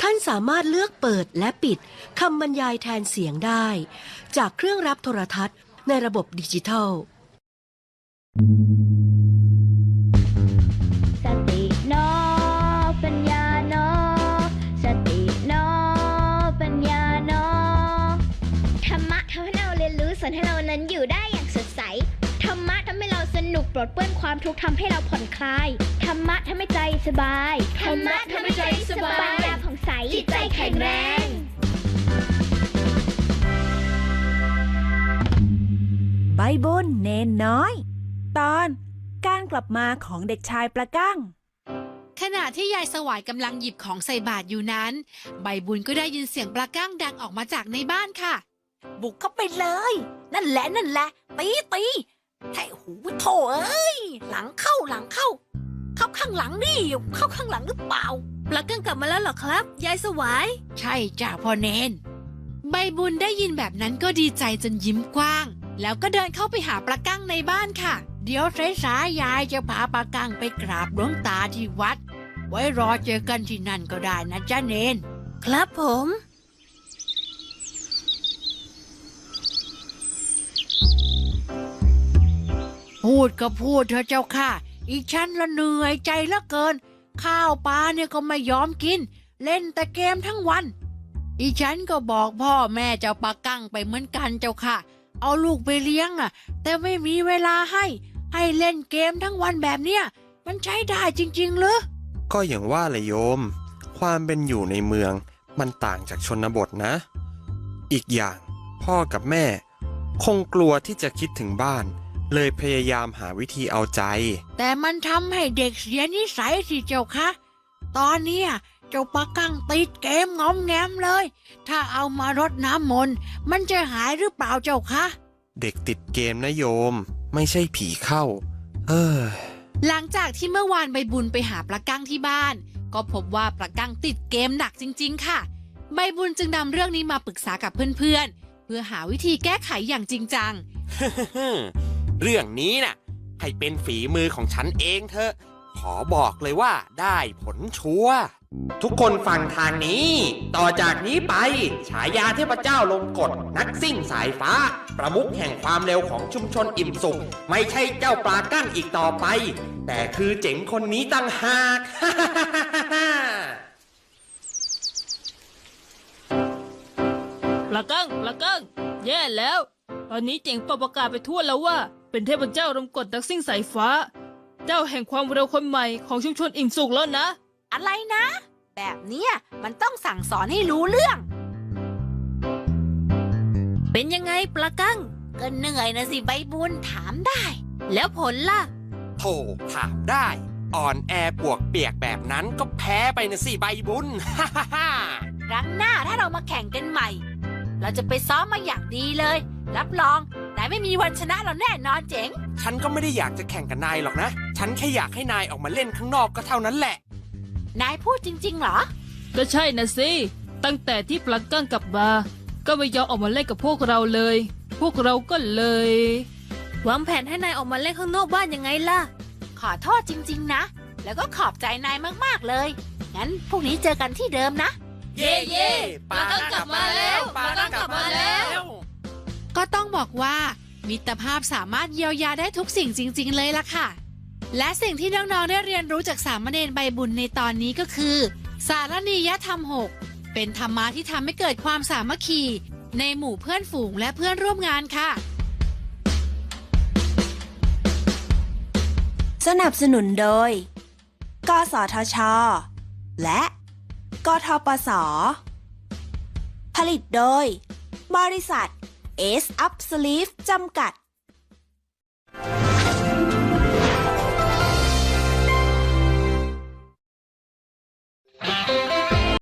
ท่านสามารถเลือกเปิดและปิดคำบรรยายแทนเสียงได้ จากเครื่องรับโทรทัศน์ในระบบดิจิทัล ปลดเปลื้องความทุกข์ทำให้เราผ่อนคลาย ธรรมะทำให้ใจสบาย ธรรมะทำให้ใจสบายปัญญาผ่องใส จิตใจแข็งแรงใบบุญเนนน้อย ตอนการกลับมาของเด็กชายประกั้ง ขณะที่ยายสวายกำลังหยิบของใส่บาตรอยู่นั้น ใบบุญก็ได้ยินเสียงปลาก้างดังออกมาจากในบ้านค่ะ บุกเข้าไปเลย นั่นแหละนั่นแหละ ตีตี ไอ้หูโถเอ้ย หลังเข้าหลังเข้า เข้าข้างหลังนี่เข้าข้างหลังหรือเปล่าปลากังกลับมาแล้วเหรอครับ ยายสวาย ใช่จ้าพ่อเนน ใบบุญได้ยินแบบนั้นก็ดีใจจนยิ้มกว้าง แล้วก็เดินเข้าไปหาปลาก้างในบ้านค่ะ เดี๋ยวสายๆยายจะพาปลาก้างไปกราบหลวงตาที่วัด ไว้รอเจอกันที่นั่นก็ได้นะจ้าเนน ครับผม พูดก็พูดเถอะเจ้าค่ะ อีฉันละเหนื่อยใจเหลือเกิน ข้าวปลาเนี่ยก็ไม่ยอมกิน เล่นแต่เกมทั้งวัน อีฉันก็บอกพ่อแม่เจ้าปากั้งไปเหมือนกันเจ้าค่ะ เอาลูกไปเลี้ยงอะ แต่ไม่มีเวลาให้ ให้เล่นเกมทั้งวันแบบเนี้ยมันใช้ได้จริงๆเหรือก็อย่างว่าแหละโยม ความเป็นอยู่ในเมืองมันต่างจากชนบทนะ อีกอย่างพ่อกับแม่ คงกลัวที่จะคิดถึงบ้าน เลยพยายามหาวิธีเอาใจ แต่มันทำให้เด็กเสียนิสัยสิเจ้าค่ะตอนเนี้ยเจ้าปากั้งติดเกมงอมแงมเลย ถ้าเอามารดน้ำมนต์มันจะหายหรือเปล่าเจ้าคะ เด็กติดเกมนะโยม ไม่ใช่ผีเข้า เออ หลังจากที่เมื่อวานใบบุญไปหาปลากั้งที่บ้าน ก็พบว่าปลากั้งติดเกมหนักจริง ๆ ค่ะ ใบบุญจึงนำเรื่องนี้มาปรึกษากับเพื่อนๆ เพื่อหาวิธีแก้ไขอย่างจริงจัง เรื่องนี้น่ะ ให้เป็นฝีมือของฉันเองเถอะ ขอบอกเลยว่าได้ผลชัวร์ทุกคนฟังทางนี้ ต่อจากนี้ไป ฉายาเทพเจ้าลงกฎนักซิ่งสายฟ้า ประมุขแห่งความเร็วของชุมชนอิ่มสุข ไม่ใช่เจ้าปลากั้งอีกต่อไป แต่คือเจ๋งคนนี้ตั้งหากปลากั้งปลากั้งแย่แล้ว ตอนนี้เจ๋งปประกาศไปทั่วแล้วว่า เป็นเทพเจ้าลมกดนักซิ่งสายฟ้า เจ้าแห่งความเร็วคนใหม่ของชุมชนอิ่มสุขแล้วนะ อะไรนะ แบบเนี้ยมันต้องสั่งสอนให้รู้เรื่อง เป็นยังไงปลากังก็เหนื่อยนะสิใบบุญถามได้ แล้วผลล่ะโธ่ถามได้ อ่อนแอปวกเปียกแบบนั้นก็แพ้ไปนะสิใบบุญ ฮ่าฮ่าฮ่าครั้งหน้าถ้าเรามาแข่งกันใหม่ เราจะไปซ้อมมาอย่างดีเลย รับรองนายไม่มีวันชนะเราแน่นอนเจ๋ง ฉันก็ไม่ได้อยากจะแข่งกับนายหรอกนะ ฉันแค่อยากให้นายออกมาเล่นข้างนอกก็เท่านั้นแหละ นายพูดจริง ๆ เหรอ ก็ใช่นะสิ ตั้งแต่ที่ปลากั้งกลับมา ก็ไม่ยอมออกมาเล่นกับพวกเราเลย พวกเราก็เลยวางแผนให้นายออกมาเล่นข้างนอกบ้านยังไงล่ะ ขอโทษจริง ๆ นะ แล้วก็ขอบใจนายมากๆเลย งั้นพรุ่งนี้เจอกันที่เดิมนะ เย่เย่ปลาตั้งกลับมาแล้วปลาตั้งกลับมาแล้ว ก็ต้องบอกว่า มิตรภาพสามารถเยียวยาได้ทุกสิ่งจริง ๆ เลยล่ะค่ะ และสิ่งที่น้องๆได้เรียนรู้จากสามเณรใบบุญในตอนนี้ก็คือ สารนียธรรมหกเป็นธรรมะที่ทำให้เกิดความสามัคคี ในหมู่เพื่อนฝูงและเพื่อนร่วมงานค่ะ สนับสนุนโดย กสทช และ กทปส ผลิตโดย บริษัท เอสอัพสลีฟจำกัด